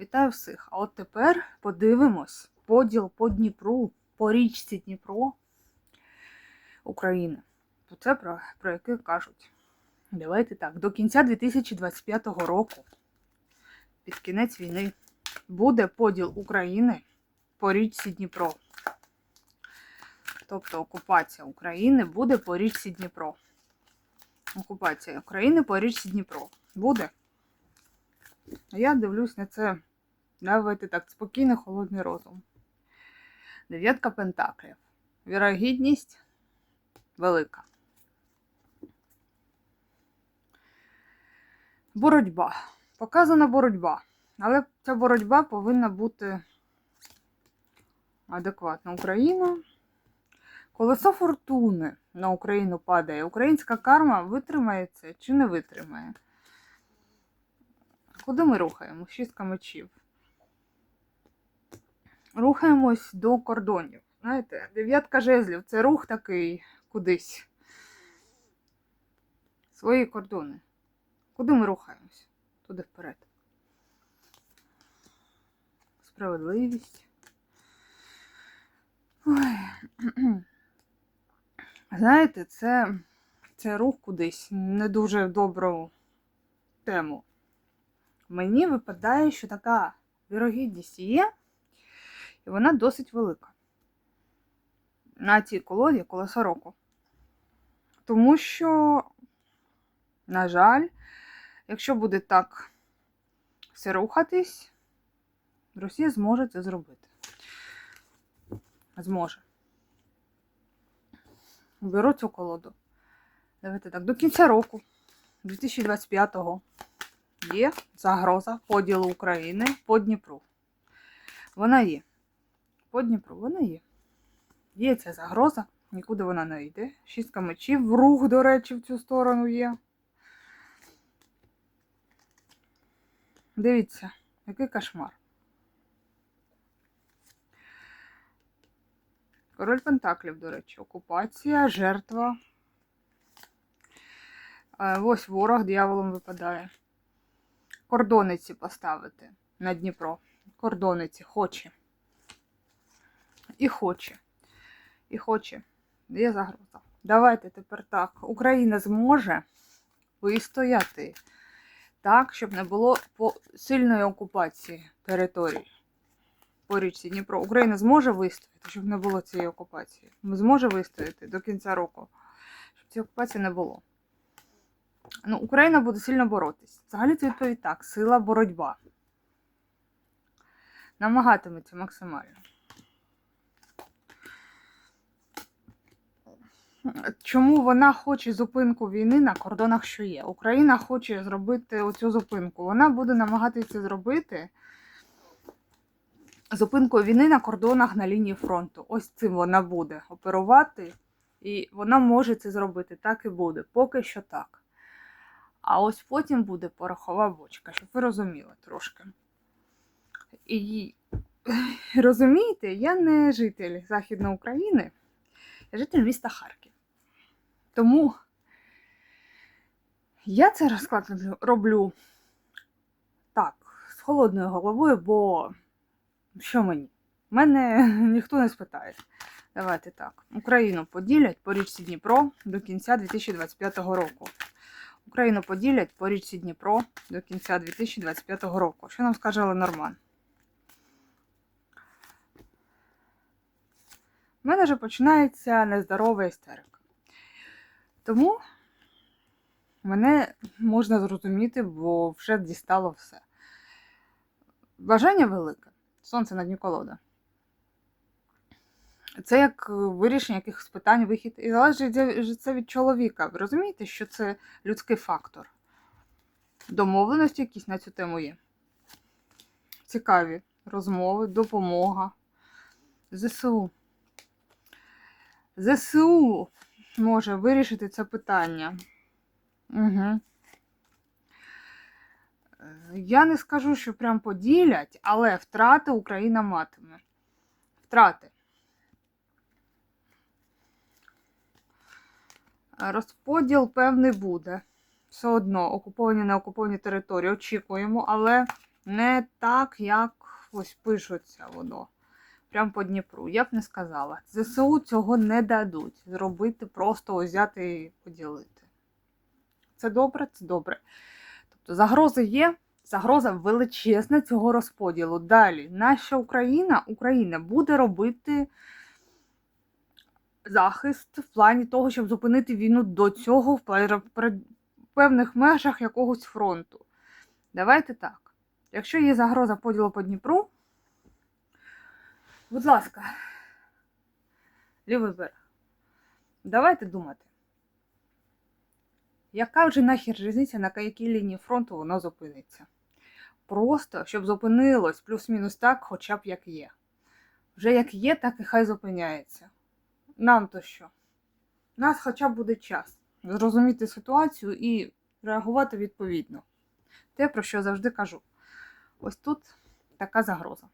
Вітаю всіх. А от тепер подивимось поділ по Дніпру, по річці Дніпро України. Це про, про яке кажуть. Давайте так, до кінця 2025 року, під кінець війни, буде поділ України по річці Дніпро. Тобто окупація України буде по річці Дніпро. Окупація України по річці Дніпро. Буде? Я дивлюсь на це. Давайте так, спокійний, холодний розум. Дев'ятка пентаклів. Вірогідність велика. Боротьба. Показана боротьба. Але ця боротьба повинна бути адекватна. Україна. Колесо фортуни на Україну падає. Українська карма витримає це чи не витримає? Куди ми рухаємо? Шістка мечів. Рухаємось до кордонів. Знаєте, дев'ятка жезлів це рух такий кудись. Свої кордони. Куди ми рухаємось? Туди вперед. Справедливість. Ой. Знаєте, це, це рух кудись не дуже добру тему. Мені випадає, що така вірогідність є, і вона досить велика. На цій колоді колесо року. Тому що, на жаль, якщо буде так все рухатись, Росія зможе це зробити. Зможе. Беру цю колоду. Давайте так, до кінця року, 2025-го, є загроза поділу України по Дніпру. Вона є. По Дніпру вона є. Є ця загроза, нікуди вона не йде. Шістка мечів, рух, до речі, в цю сторону є. Дивіться, який кошмар. Король Пентаклів, до речі, окупація, жертва. Е, Ось ворог дияволом випадає. Кордониці поставити на Дніпро. Кордониці хоче. І хоче. І хоче. Є загроза. Давайте тепер так. Україна зможе вистояти так, щоб не було сильної окупації території по річці Дніпро. Україна зможе вистояти, щоб не було цієї окупації. Зможе вистояти до кінця року, щоб цієї окупації не було. Ну, Україна буде сильно боротись. Взагалі це відповідь так: сила боротьба. Намагатиметься максимально. Чому вона хоче зупинку війни на кордонах, що є? Україна хоче зробити оцю зупинку. Вона буде намагатися зробити зупинку війни на кордонах на лінії фронту. Ось цим вона буде оперувати, і вона може це зробити. Так і буде. Поки що так. А ось потім буде порохова бочка, щоб ви розуміли трошки. І розумієте, я не житель Західної України, житель міста Харків. Тому я цей розклад роблю- так, з холодною головою, бо що мені? Мене ніхто не спитає. Давайте так. Україну поділять по річці Дніпро до кінця 2025 року. Україну поділять по річці Дніпро до кінця 2025 року. Що нам скаже Ленорман? У мене вже починається нездорова істерика. Тому мене можна зрозуміти, бо вже дістало все. Бажання велике. Сонце на дні колода. Це як вирішення якихось питань, вихід. І залежить це від чоловіка. Ви розумієте, що це людський фактор? Домовленості якісь на цю тему є. Цікаві розмови, допомога. ЗСУ. ЗСУ може вирішити це питання. Угу. Я не скажу, що прям поділять, але втрати Україна матиме. Втрати. Розподіл певний буде. Все одно окуповані не окуповані території очікуємо, але Не так, як ось пишеться воно. Прям по Дніпру. Я б не сказала. ЗСУ цього не дадуть. Зробити, просто взяти і поділити. Це добре, це добре. Тобто загрози є, загроза величезна цього розподілу. Далі, наша Україна, Україна буде робити захист в плані того, щоб зупинити війну до цього в певних межах якогось фронту. Давайте так. Якщо є загроза поділу по Дніпру, будь ласка, лівий берег. Давайте думати. Яка вже нахер різниця, на якій лінії фронту воно зупиниться? Просто, щоб зупинилось плюс-мінус так, хоча б як є. Вже як є, так і хай зупиняється. Нам то що? Нас хоча б буде час зрозуміти ситуацію і реагувати відповідно. Те, про що завжди кажу. Ось тут така загроза.